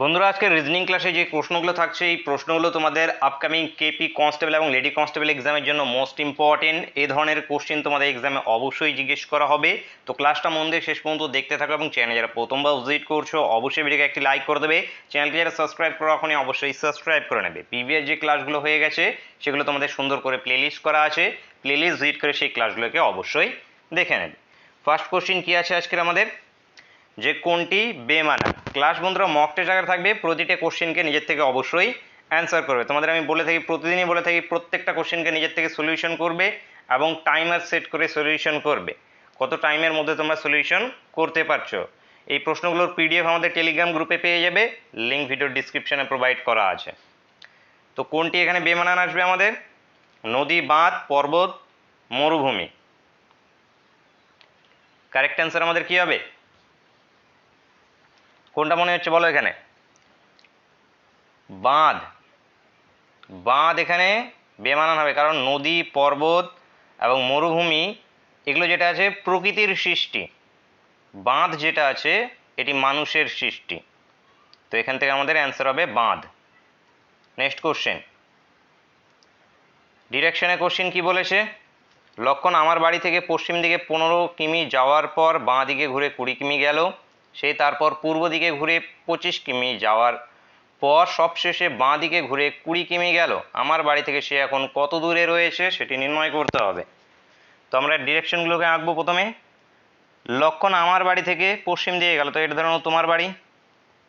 বন্ধুরা, আজকে রিজনিং ক্লাসে যে প্রশ্নগুলো থাকছে, এই প্রশ্নগুলো তোমাদের আপকামিং কেপি কনস্টেবল এবং লেডি কনস্টেবল এক্সামের জন্য মোস্ট ইম্পর্টেন্ট এই ধরনের কোশ্চেন তোমাদের এক্সামে অবশ্যই জিজ্ঞেস করা হবে। তো ক্লাসটা মন দিয়ে শেষ পর্যন্ত দেখতে থাকো এবং চ্যানেল যারা প্রথমবার ভিজিট করছ, অবশ্যই ভিডিওকে একটি লাইক করে দেবে। চ্যানেলকে যারা সাবস্ক্রাইব করো এখনই অবশ্যই সাবস্ক্রাইব করে নেবে। প্রিভিয়াস যে ক্লাসগুলো হয়ে গেছে, সেগুলো তোমাদের সুন্দর করে প্লেলিস্ট করা আছে। প্লেলিস্ট ভিজিট করে সেই ক্লাসগুলোকে অবশ্যই দেখে নেবে। ফার্স্ট কোশ্চেন কি আছে আজকের আমাদের? যে কোনটি বেমানা। ক্লাস বন্ধুরা মক টেস্ট আকারে থাকবে, প্রতিটা কোশ্চেনকে নিজের থেকে অবশ্যই অ্যান্সার করবে। তোমাদের আমি বলে থাকি, প্রতিদিনই বলে থাকি, প্রত্যেকটা কোশ্চেনকে নিজের থেকে সলিউশন করবে এবং টাইমার সেট করে সলিউশন করবে। কত টাইমের মধ্যে তোমরা সলিউশন করতে পারছ? এই প্রশ্নগুলোর পিডিএফ আমাদের টেলিগ্রাম গ্রুপে পেয়ে যাবে। লিঙ্ক ভিডিও ডিসক্রিপশানে প্রোভাইড করা আছে। তো কোনটি এখানে বেমানান আসবে আমাদের? নদী, বাঁধ, পর্বত, মরুভূমি। কারেক্ট অ্যান্সার আমাদের কি হবে? কোনটা মনে হচ্ছে বলো এখানে? বাঁধ। বাঁধ এখানে বেমানান হবে, কারণ নদী, পর্বত এবং মরুভূমি এগুলো যেটা আছে প্রকৃতির সৃষ্টি। বাঁধ যেটা আছে, এটি মানুষের সৃষ্টি। তো এখান থেকে আমাদের অ্যান্সার হবে বাঁধ। নেক্সট কোশ্চেন ডিরেকশনে কোশ্চেন কি বলেছে? লক্ষণ আমার বাড়ি থেকে পশ্চিম দিকে পনেরো কিমি যাওয়ার পর বাঁ দিকে ঘুরে কুড়ি কিমি গেল। সে তারপর পূর্ব দিকে ঘুরে পঁচিশ কিমি যাওয়ার পর সবশেষে বাঁ দিকে ঘুরে কুড়ি কিমি গেল। আমার বাড়ি থেকে সে এখন কত দূরে রয়েছে সেটি নির্ণয় করতে হবে। তো আমরা ডিরেকশনগুলোকে আঁকবো প্রথমে। লক্ষণ আমার বাড়ি থেকে পশ্চিম দিকে গেল। তো এটা ধরো তোমার বাড়ি।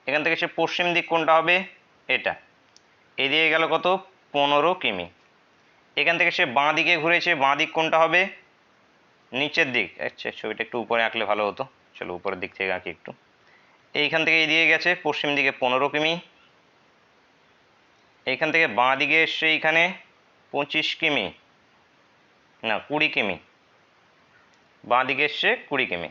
এখান থেকে সে পশ্চিম দিক কোনটা হবে? এটা। এদিকে গেল কত? পনেরো কিমি। এখান থেকে সে বাঁ দিকে ঘুরেছে। বাঁ দিক কোনটা হবে? নিচের দিক। আচ্ছা ছবিটা একটু উপরে আঁকলে ভালো হতো। চলো উপরের দিক থেকে আঁকি একটু। এইখান থেকে এদিকে গেছে, পশ্চিম দিকে পনেরো কিমি। এইখান থেকে বাঁ দিকে এসছে এইখানে পঁচিশ কিমি। না, কুড়ি কিমি। বাঁ দিকে এসছে কুড়ি কিমি।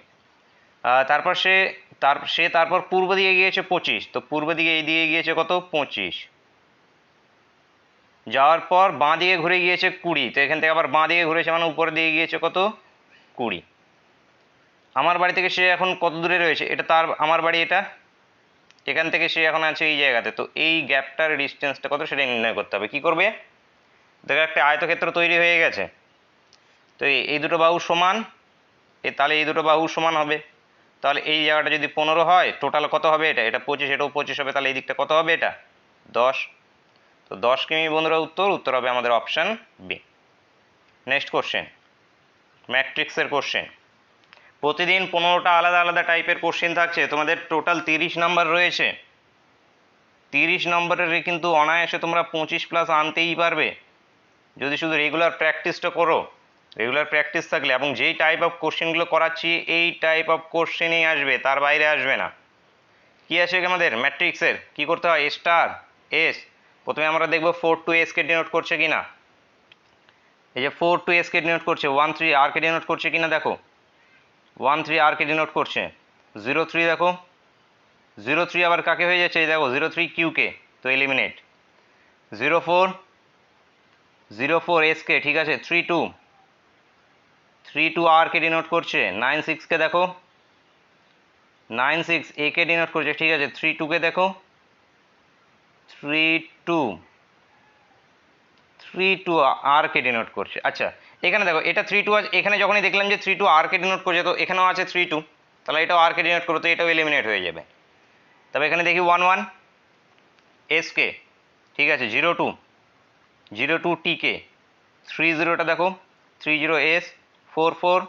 তারপর সে, তার, সে তারপর পূর্ব দিকে গিয়েছে পঁচিশ। তো পূর্ব দিকে এই দিকে গিয়েছে কত? পঁচিশ। যাওয়ার পর বাঁ দিকে ঘুরে গিয়েছে কুড়ি। তো এখান থেকে আবার বাঁ দিকে ঘুরেছে মানে উপরের দিকে গিয়েছে কত? কুড়ি। আমার বাড়ি থেকে সে এখন কত দূরে রয়েছে? এটা তার, আমার বাড়ি এটা? এখান থেকে সে এখন আছে এই জায়গাতে। তো এই গ্যাপটার ডিস্টেন্সটা কত সেটা নির্ণয় করতে হবে। কি করবে? দেখো একটা আয়তক্ষেত্র তৈরি হয়ে গেছে। তো এই- দুটো বাহু সমান। এ, তাহলে এই দুটো বাহু সমান হবে। তাহলে এই জায়গাটা যদি পনেরো হয় টোটাল কত হবে এটা? এটা পঁচিশ, এটাও পঁচিশ হবে, তাহলে এই দিকটা কত হবে এটা? দশ। তো দশ কিমি বন্ধুরা উত্তর উত্তর হবে আমাদের অপশান বি নেক্সট কোশ্চেন ম্যাট্রিক্সের কোশ্চেন প্রতিদিন পনেরোটা আলাদা আলাদা টাইপের কোশ্চেন থাকছে। তোমাদের টোটাল তিরিশ নাম্বার রয়েছে। তিরিশ নম্বরের কিন্তু অনায়াসে তোমরা পঁচিশ প্লাস আনতেই পারবে। যদি শুধু রেগুলার প্র্যাকটিসটা করো রেগুলার প্র্যাকটিস থাকলে, এবং যেই টাইপ অফ কোশ্চেনগুলো করাচ্ছি, এই টাইপ অফ কোশ্চেনই আসবে, তার বাইরে আসবে না। কি আছে আমাদের? ম্যাট্রিক্সের কি করতে হয়? স্টার এস প্রথমে আমরা দেখব ফোর টু এসকে ডিনোট করছে কি না এই যে ফোর টু এসকে ডিনোট করছে ওয়ান থ্রি আরকে ডিনোট করছে কি না দেখো। ওয়ান থ্রি আরকে ডিনোট করছে। জিরো থ্রি দেখো। জিরো থ্রি আবার কাকে হয়ে যাচ্ছে? এই দেখো জিরো থ্রি কিউকে তো eliminate zero four zero four SK ঠিক আছে? থ্রি টু থ্রি টু আরকে ডিনোট করছে। নাইন সিক্সকে দেখো। নাইন সিক্স একে ডিনোট করছে, ঠিক আছে? থ্রি টুকে দেখো। থ্রি টু থ্রি টু আরকে ডিনোট করছে। আচ্ছা এখানে দেখো, এটা থ্রি টু আছে। এখানে যখনই দেখলাম যে থ্রি টু আরকে ডিনোট করছে, তো এখানেও আছে থ্রি টু তাহলে এটাও আরকে ডিনোট করো, তো এটাও এলিমিনেট হয়ে যাবে। তবে এখানে দেখি ওয়ান ওয়ান এসকে ঠিক আছে জিরো টু জিরো টু টিকে থ্রি জিরোটা দেখো three zero S four four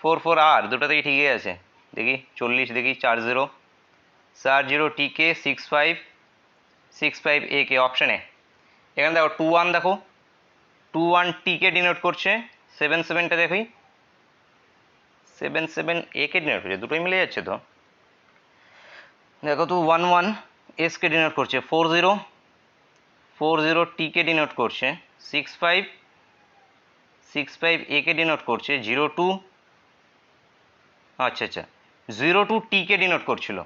four four আর দুটোতেই ঠিকই আছে। দেখি, চল্লিশ দেখি, চার জিরো চার জিরো টিকে six five six five A কে অপশানে এখানে দেখো টু ওয়ান দেখো টু ওয়ান টিকে ডিনোট করছে সেভেন সেভেনটা দেখি। সেভেন সেভেন এ কে ডিনোট করছে, দুটোই মিলে যাচ্ছে তো। দেখো তো ওয়ান ওয়ান এসকে ডিনোট করছে ফোর জিরো ফোর জিরো টিকে ডিনোট করছে সিক্স ফাইভ সিক্স ফাইভ একে ডিনোট করছে জিরো টু আচ্ছা আচ্ছা জিরো টু টিকে ডিনোট করছিল।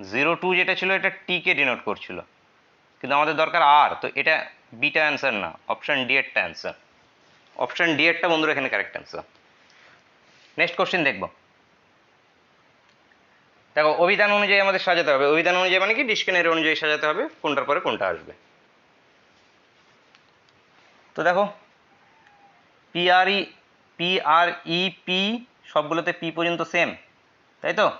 জিরো টু যেটা ছিল, এটা টিকে ডিনোট করছিল। কিন্তু আমাদের দরকার আর তো এটা বিটা অ্যান্সার না অপশান ডি এরটা অ্যান্সার অপশান ডি এরটা বন্ধুরা এখানে কারেক্ট অ্যান্সার নেক্সট কোশ্চেন দেখব। দেখো, অভিধান অনুযায়ী আমাদের সাজাতে হবে। অভিধান অনুযায়ী মানে কি? ডিসকেনের অনুযায়ী সাজাতে হবে, কোনটার পরে কোনটা আসবে। তো দেখো P R E P R E P সবগুলোতে পি পর্যন্ত সেম তাই তো?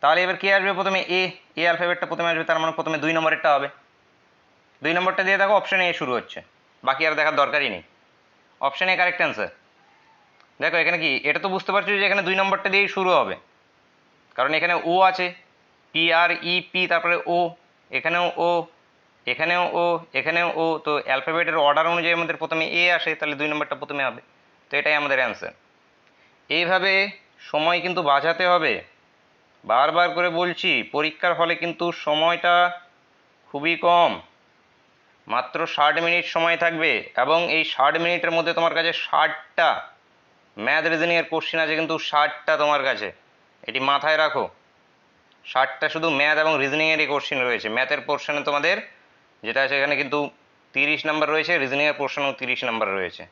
তাহলে এবার কে আসবে প্রথমে? এ এ অ্যালফাবেটটা প্রথমে আসবে, তার মানে প্রথমে দুই নম্বরেরটা হবে। দুই নম্বরটা দিয়ে দেখো অপশন এ শুরু হচ্ছে। বাকি আর দেখার দরকারই নেই। অপশন এ কারেক্ট অ্যান্সার দেখো এখানে কি, এটা তো বুঝতে পারছ যে এখানে দুই নম্বরটা দিয়েই শুরু হবে। কারণ এখানে ও আছে পি আর ই পি তারপরে ও এখানেও ও এখানেও ও এখানেও ও তো অ্যালফাবেটের অর্ডার অনুযায়ী আমাদের প্রথমে এ আসে, তাহলে দুই নম্বরটা প্রথমে হবে। তো এটাই আমাদের অ্যান্সার এইভাবে সময় কিন্তু বাঁচাতে হবে। বারবার করে বলছি, পরীক্ষার হলে কিন্তু সময়টা খুবই কম। মাত্র ষাট মিনিট সময় থাকবে এবং এই ষাট মিনিটের মধ্যে তোমার কাছে ষাটটা ম্যাথ রিজনিংয়ের কোশ্চেন আছে কিন্তু ষাটটা তোমার কাছে। এটি মাথায় রাখো। ষাটটা শুধু ম্যাথ এবং রিজনিংয়েরই কোশ্চেন রয়েছে। ম্যাথের পোর্শনে তোমাদের যেটা আছে এখানে কিন্তু তিরিশ নাম্বার রয়েছে রিজনিংয়ের পোর্শনেও তিরিশ নাম্বার রয়েছে।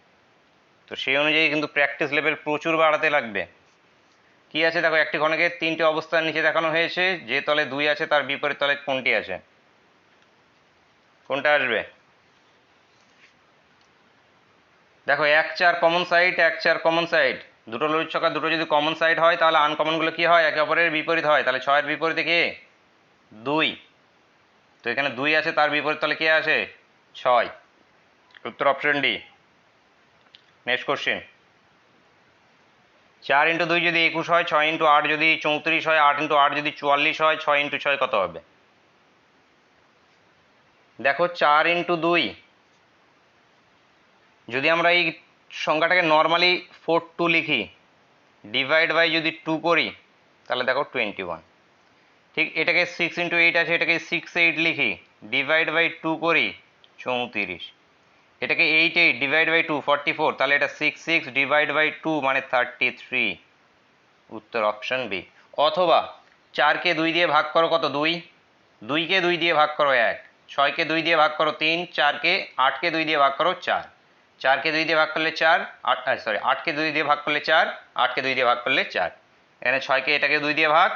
তো সেই অনুযায়ী কিন্তু প্র্যাকটিস লেভেল প্রচুর বাড়াতে লাগবে। কি আছে? দেখো, একটি ঘনকের তিনটি অবস্থার নিচে দেখানো হয়েছে। যে তলে দুই আছে, তার বিপরীত তলে কোনটি আছে? কোনটা আসবে? দেখো, এক চার কমন সাইড এক চার কমন সাইড দুটো লরির ছক্কা দুটো যদি কমন সাইড হয়, তাহলে আনকমনগুলো কি হয়? একে অপরের বিপরীত হয়। তাহলে ছয়ের বিপরীতে কে? দুই। তো এখানে দুই আছে, তার বিপরীত তাহলে কে আসে? ছয়। উত্তর অপশন ডি নেক্সট কোশ্চেন চার ইন্টু দুই যদি একুশ হয়, ছয় ইন্টু আট যদি চৌত্রিশ হয়, আট ইন্টু আট যদি চুয়াল্লিশ হয়, ছয় ইন্টু ছয় কত হবে? দেখো চার ইন্টু দুই। যদি আমরা এই সংখ্যাটাকে নর্মালি ফোর টু লিখি ডিভাইড বাই যদি টু করি, তাহলে দেখো টোয়েন্টি ওয়ান ঠিক এটাকে সিক্স ইন্টু এইট আছে, এটাকে সিক্স এইট লিখি ডিভাইড বাই টু করি, চৌত্রিশ। এটাকে eight eight divide by two forty four তাহলে এটা six six divide by two মানে থার্টি থ্রি উত্তর অপশন বি অথবা চারকে দুই দিয়ে ভাগ করো কত? দুই। দুইকে দুই দিয়ে ভাগ করো এক। ছয়কে দুই দিয়ে ভাগ করো তিন, চারকে আটকে দুই দিয়ে ভাগ করো চার। চারকে দুই দিয়ে ভাগ করলে চার, আট সরি আটকে দুই দিয়ে ভাগ করলে চার, আটকে দুই দিয়ে ভাগ করলে চার। এখানে ছয়কে এটাকে দুই দিয়ে ভাগ,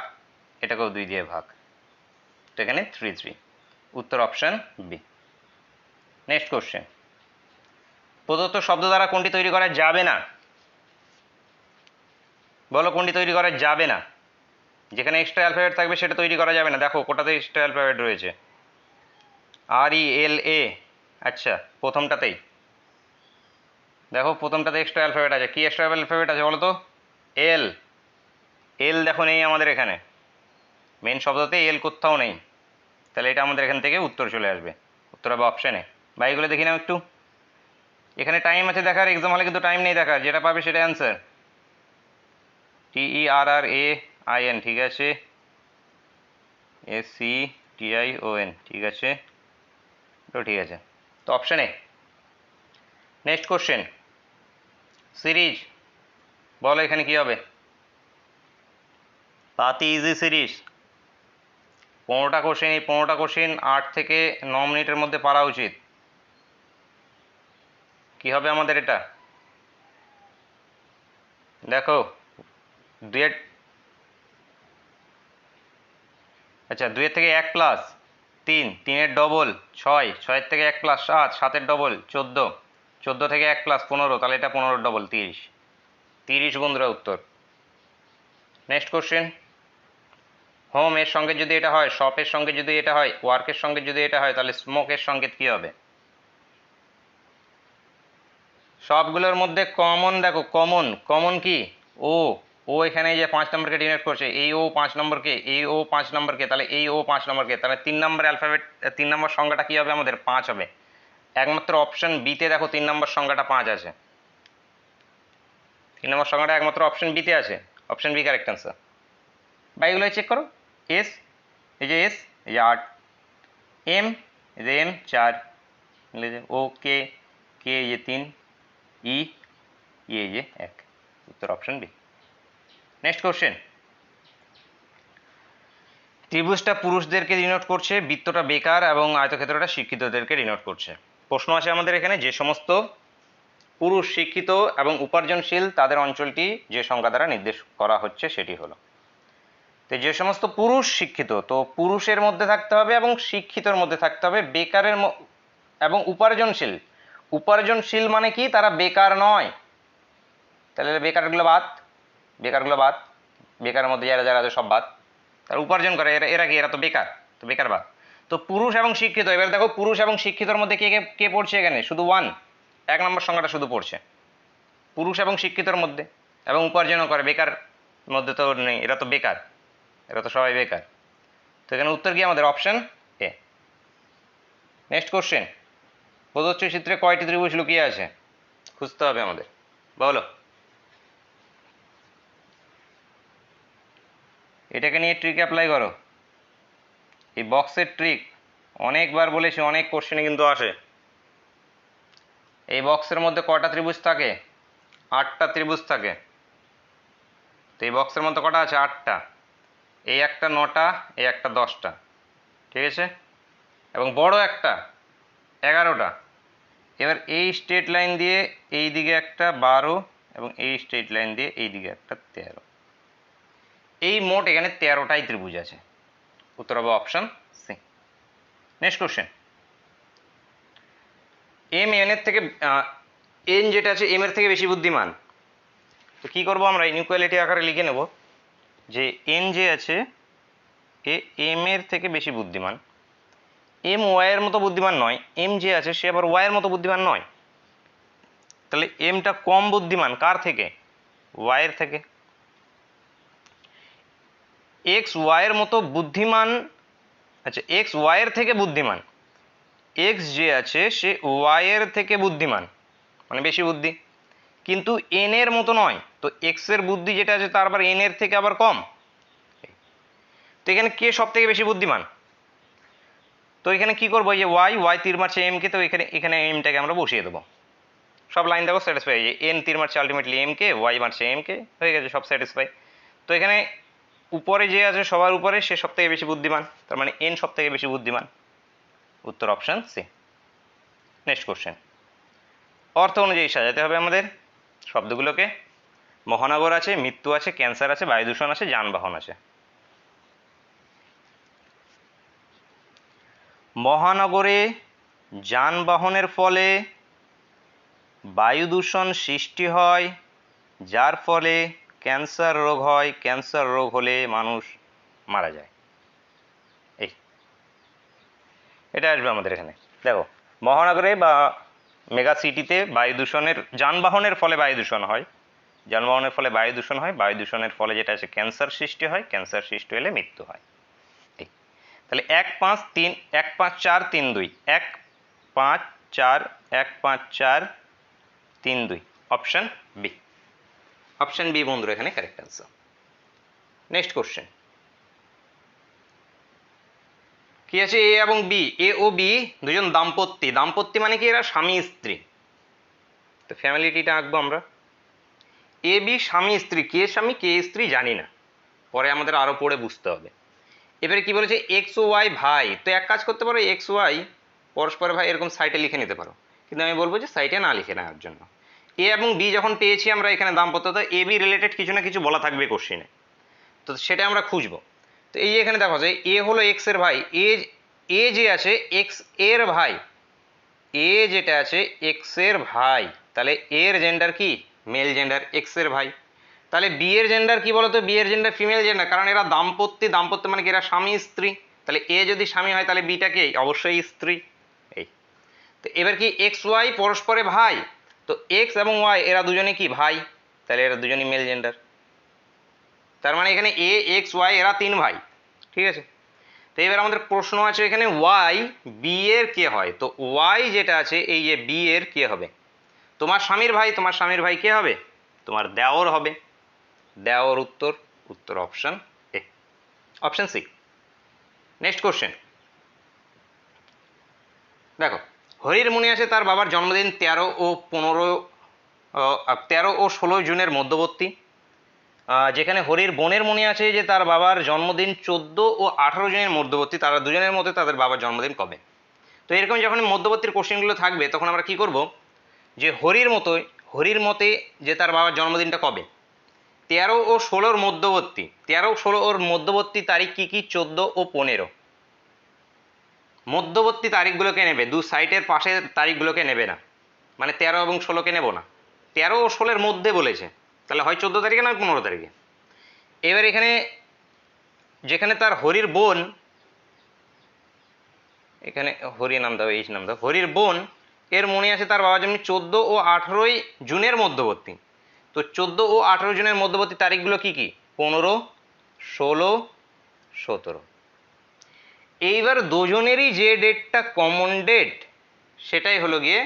এটাকেও দুই দিয়ে ভাগ। তো এখানে থ্রি থ্রি উত্তর অপশন বি নেক্সট কোশ্চেন প্রদত্ত শব্দ দ্বারা কোনটি তৈরি করা যাবে না? বলো কোনটি তৈরি করা যাবে না? যেখানে এক্সট্রা অ্যালফাবেট থাকবে সেটা তৈরি করা যাবে না। দেখো কোটাতে এক্সট্রা অ্যালফাবেট রয়েছে। আর ই এল এ আচ্ছা প্রথমটাতেই। দেখো, প্রথমটাতে এক্সট্রা অ্যালফাবেট আছে। কি এক্সট্রা অ্যালফাবেট আছে বলো তো? এল এল দেখো নেই আমাদের এখানে। মেন শব্দতে এল কোথাও নেই। তাহলে এটা আমাদের এখান থেকে উত্তর চলে আসবে। উত্তর হবে অপশানে বা এগুলো দেখি নাও একটু। এখানে টাইম আছে দেখার এক্সাম হলে কিন্তু টাইম নেই দেখার। যেটা পাবে সেটা answer T E R R A I N ঠিক আছে? S C T I O N ঠিক আছে? তো ঠিক আছে। তো option A next question series বলো এখানে কি হবে? তাঁতি ইজি সিরিজ পনেরোটা কোশ্চেন এই পনেরোটা কোশ্চেন আট থেকে ন মিনিটের মধ্যে পারা উচিত। কি হবে আমাদের এটা? দেখো, দুয়ের আচ্ছা দুয়ের থেকে এক প্লাস তিন, তিনের ডবল ছয়, ছয়ের থেকে এক প্লাস সাত, সাতের ডবল চোদ্দ। চোদ্দ থেকে এক প্লাস পনেরো, তাহলে এটা পনেরো ডবল তিরিশ। তিরিশ বন্ধুরা উত্তর। নেক্সট কোশ্চেন হোম এর সঙ্গে যদি এটা হয় শপের সঙ্গে যদি এটা হয় ওয়ার্কের সঙ্গে যদি এটা হয়, তাহলে স্মোকের সংকেত কী হবে? সবগুলোর মধ্যে কমন দেখো কমন কমন কি? ও ও এখানে যে পাঁচ নম্বরকে ডিনোট করছে, এই ও পাঁচ নম্বরকে, এই ও পাঁচ নম্বরকে, তাহলে এই ও পাঁচ নম্বরকে, তাহলে তিন নম্বর অ্যালফাবেট তিন নম্বর সংখ্যাটা কী হবে আমাদের? পাঁচ হবে। একমাত্র অপশন বিতে দেখো তিন নম্বর সংখ্যাটা পাঁচ আছে। তিন নম্বর সংখ্যাটা একমাত্র অপশন বিতে আছে। অপশন বি কারেক্ট অ্যান্সার বা এগুলো চেক করো। এস এই যে এস এই যে আট। এম এই যে এম চার। ও কে কে এই যে তিন। ই ই এই যে এক। উত্তর অপশন বি নেক্সট কোশ্চেন ত্রিভুজটা পুরুষদেরকে ডিনোট করছে, বৃত্তটা বেকার এবং আয়তক্ষেত্রটা শিক্ষিতদেরকে ডিনোট করছে। প্রশ্ন আছে আমাদের এখানে, যে সমস্ত পুরুষ শিক্ষিত এবং উপার্জনশীল, তাদের অঞ্চলটি যে সংখ্যা দ্বারা নির্দেশ করা হচ্ছে সেটি হলো। তো যে সমস্ত পুরুষ শিক্ষিত, তো পুরুষের মধ্যে থাকতে হবে এবং শিক্ষিতর মধ্যে থাকতে হবে। বেকারের এবং উপার্জনশীল। উপার্জনশীল মানে কি? তারা বেকার নয়। তাহলে বেকারগুলো বাদ। বেকারগুলো বাদ, বেকারের মধ্যে যারা যারা আছে সব বাদ। তারা উপার্জন করে, এরা এরা কি? এরা তো বেকার তো বেকার বাদ। তো পুরুষ এবং শিক্ষিত, এবার দেখো পুরুষ এবং শিক্ষিতর মধ্যে কে কে পড়ছে এখানে? শুধু ওয়ান এক নম্বর সংখ্যাটা শুধু পড়ছে। পুরুষ এবং শিক্ষিতর মধ্যে এবং উপার্জনও করে, বেকার মধ্যে তো নেই, এরা তো বেকার। এরা তো সবাই বেকার। তো এখানে উত্তর কি আমাদের? অপশন এ নেক্সট কোশ্চেন প্রদত্ত চিত্রে কয়টি ত্রিভুজ লুকিয়ে আছে? খুঁজতে হবে আমাদের। বলো। এটাকে নিয়ে ট্রিক অ্যাপ্লাই করো। এই বক্সের ট্রিক অনেকবার বলেছি, অনেক কোশ্চেনে কিন্তু আসে। এই বক্সের মধ্যে কটা ত্রিভুজ থাকে? আটটা ত্রিভুজ থাকে। তো এই বক্সের মধ্যে কটা আছে? আটটা। এই একটা নটা, এই একটা দশটা। ঠিক আছে? এবং বড় একটা, এগারোটা। এবার এই স্ট্রেট লাইন দিয়ে এই দিকে একটা বারো, এবং এই স্ট্রেট লাইন দিয়ে এই দিকে একটা তেরো। এই মোট এখানে তেরোটাই ত্রিভুজ আছে। উত্তর হবে option C next question M N এর থেকে এন যেটা আছে এম এর থেকে বেশি বুদ্ধিমান। তো কী করব আমরা? ইনইকুয়ালিটি আকারে লিখে নেব যে এন যে আছে, এ এম এর থেকে বেশি বুদ্ধিমান। এম ওয়াইয়ের মতো বুদ্ধিমান নয়। এম যে আছে, সে আবার ওয়াইয়ের মতো বুদ্ধিমান নয়। তাহলে এমটা কম বুদ্ধিমান কার থেকে? ওয়াইয়ের থেকে। এক্স ওয়াইয়ের মতো বুদ্ধিমান আচ্ছা এক্স ওয়াইয়ের থেকে বুদ্ধিমান এক্স যে আছে সে ওয়াইয়ের থেকে বুদ্ধিমান মানে বেশি বুদ্ধি, কিন্তু এন এর মতো নয়, তো এক্সের বুদ্ধি যেটা আছে তার আবার এন এর থেকে আবার কম, তো এখানে কে সব থেকে বেশি বুদ্ধিমান? তো এখানে কি করব যে ওয়াই ওয়াই তীর মারছে এম কে, তো এখানে এখানে এমটাকে আমরা বসিয়ে দেবো, সব লাইন দেখো স্যাটিসফাই এন তীর মারছে আলটিমেটলি এম কে ওয়াই মারছে এম কে, হয়ে গেছে সব স্যাটিসফাই তো এখানে উপরে যে আছে সবার উপরে সে সব থেকে বেশি বুদ্ধিমান। তার মানে এন সব থেকে বেশি বুদ্ধিমান। উত্তর অপশন সি নেক্সট কোশ্চেন অর্থ অনুযায়ী সাজাতে হবে আমাদের। শব্দগুলোকে। মহানগর আছে, মৃত্যু আছে ক্যান্সার আছে বায়ু দূষণ আছে, যানবাহন আছে। মহানগরে যানবাহনের ফলে বায়ু দূষণ সৃষ্টি হয়, যার ফলে ক্যান্সার রোগ হয়, ক্যান্সার রোগ হলে মানুষ মারা যায়। এই। এটা আসবে আমাদের এখানে। দেখো, মহানগরে বা মেগা সিটিতে বায়ু দূষণের, যানবাহনের ফলে বায়ু দূষণ হয়। যানবাহনের ফলে বায়ু দূষণ হয়, বায়ু দূষণের ফলে যেটা আছে, ক্যান্সার সৃষ্টি হয়, ক্যান্সার সৃষ্টি হলে মৃত্যু হয়। এই। তাহলে এক পাঁচ তিন, এক পাঁচ চার তিন দুই, এক পাঁচ চার, এক পাঁচ চার তিন দুই, অপশন বি। অপশন বি বন্ধুরা, এখানে কারেক্ট অ্যান্সার নেক্সট কোশ্চেন কি আছে এ এবং বি এ ও বি দুজন দাম্পত্যি। দাম্পত্যি মানে কি? এরা স্বামী, স্ত্রী। তো ফ্যামিলিটিটা আঁকবো আমরা। এ বি স্বামী, স্ত্রী। কে স্বামী, কে স্ত্রী জানি না। পরে আমাদের আরও পড়ে বুঝতে হবে। এবারে কি বলেছে? এক্স ওয়াই ভাই। তো এক কাজ করতে পারো এক্স ওয়াই পরস্পর ভাই এরকম সাইটে লিখে নিতে পারো। কিন্তু আমি বলব যে সাইটে না লিখে নেওয়ার জন্য। এ এবং বি যখন পেয়েছি আমরা এখানে দাম্পত্য, তো এ বি রিলেটেড কিছু না কিছু বলা থাকবে কোশ্চিনে তো সেটা আমরা খুঁজবো। তো এই এখানে দেখো যে এ হলো এক্সের ভাই এ এ যে আছে এক্সের ভাই এ যেটা আছে এক্সের ভাই, তাহলে এর জেন্ডার কি? মেল জেন্ডার এক্সের ভাই। তাহলে বি এর জেন্ডার কি বলতো? বি এর জেন্ডার ফিমেল জেন্ডার কারণ এরা দাম্পত্যে, দাম্পত্য মানে কি? এরা স্বামী, স্ত্রী। তাহলে এ যদি স্বামী হয়, তাহলে বিটা কি? অবশ্যই স্ত্রী। এই। তো এবার কি এক্স ওয়াই পরস্পরে ভাই? তো এক্স এবং ওয়াই এরা দুজনে কি? ভাই। তাহলে এরা দুজনই মেল জেন্ডার তার মানে এখানে এ এক্স ওয়াই এরা তিন ভাই। ঠিক আছে? তো এবার আমাদের প্রশ্ন আছে এখানে ওয়াই বি এর কে হয়? তো ওয়াই যেটা আছে, এই যে বি এর কে হবে? তোমার স্বামীর ভাই, তোমার স্বামীর ভাই কে হবে? তোমার দেওর হবে। দেওর উত্তর উত্তর option A option C next question দেখো হরির মনে আছে তার বাবার জন্মদিন তেরো ও পনেরো তেরো ও ষোলো জুনের মধ্যবর্তী। যেখানে হরির বোনের মনে আছে যে তার বাবার জন্মদিন চোদ্দ ও আঠারো জনের মধ্যবর্তী, তারা দুজনের মধ্যে তাদের বাবার জন্মদিন কবে? তো এরকম যখন মধ্যবর্তীর কোশ্চেনগুলো থাকবে, তখন আমরা কি করব? যে হরির মতোই, হরির মতে যে তার বাবার জন্মদিনটা কবে? তেরো ও ষোলোর মধ্যবর্তী, তেরো ষোলো ওর মধ্যবর্তী তারিখ কি কি? চোদ্দ ও পনেরো। মধ্যবর্তী তারিখগুলোকে নেবে, দু সাইটের পাশের তারিখগুলোকে নেবে না। মানে তেরো এবং ষোলোকে নেব না। তেরো ও ষোলোর মধ্যে বলেছে। তাহলে হয় চোদ্দ তারিখে না পনেরো তারিখে? এবার এখানে যেখানে তার হরির বোন, এখানে হরি নাম দাও, এইচ নাম দাও, হরির বোন, এর মনে আছে তার বাবা যেমনি চোদ্দ ও আঠেরোই জুনের মধ্যবর্তী। তো চোদ্দ ও আঠেরো জুনের মধ্যবর্তী তারিখগুলো কি কি? পনেরো, ষোলো, সতেরো। এইবার দুজনেরই যে ডেটটা কমন ডেট সেটাই হলো গিয়ে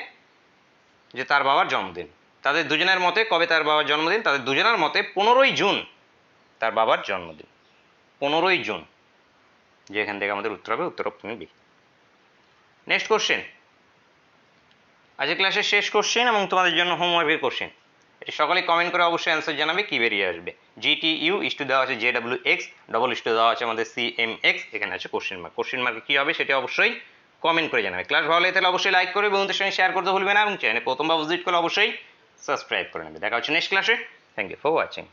যে তার বাবার জন্মদিন। তাদের দুজনের মতে কবে তার বাবার জন্মদিন? তাদের দুজনের মতে পনেরোই জুন তার বাবার জন্মদিন। পনেরোই জুন যে এখান থেকে আমাদের উত্তর হবে উত্তর বি। নেক্সট কোশ্চেন আজকের ক্লাসের শেষ কোশ্চেন এবং তোমাদের জন্য হোমওয়ার্কের কোশ্চেন এটি সকলে কমেন্ট করে অবশ্যই অ্যান্সার জানাবে, কি বেরিয়ে আসবে। জিটি ইউ ইস্টু দেওয়া আছে J W X double is to দেওয়া আছে আমাদের সি এম এক্স এখানে আছে কোশ্চেন মার্ক কোশ্চেন মার্কে কী হবে সেটা অবশ্যই কমেন্ট করে জানাবে। ক্লাস ভালো লাগে তাহলে অবশ্যই লাইক করবে, বন্ধুদের সঙ্গে শেয়ার করতে ভুলবে না, এবং চ্যানেল প্রথমবার ভিজিট করলে অবশ্যই সাবস্ক্রাইব করে নেবে। দেখা হচ্ছে নেক্সট ক্লাসে থ্যাংক ইউ ফর ওয়াচিং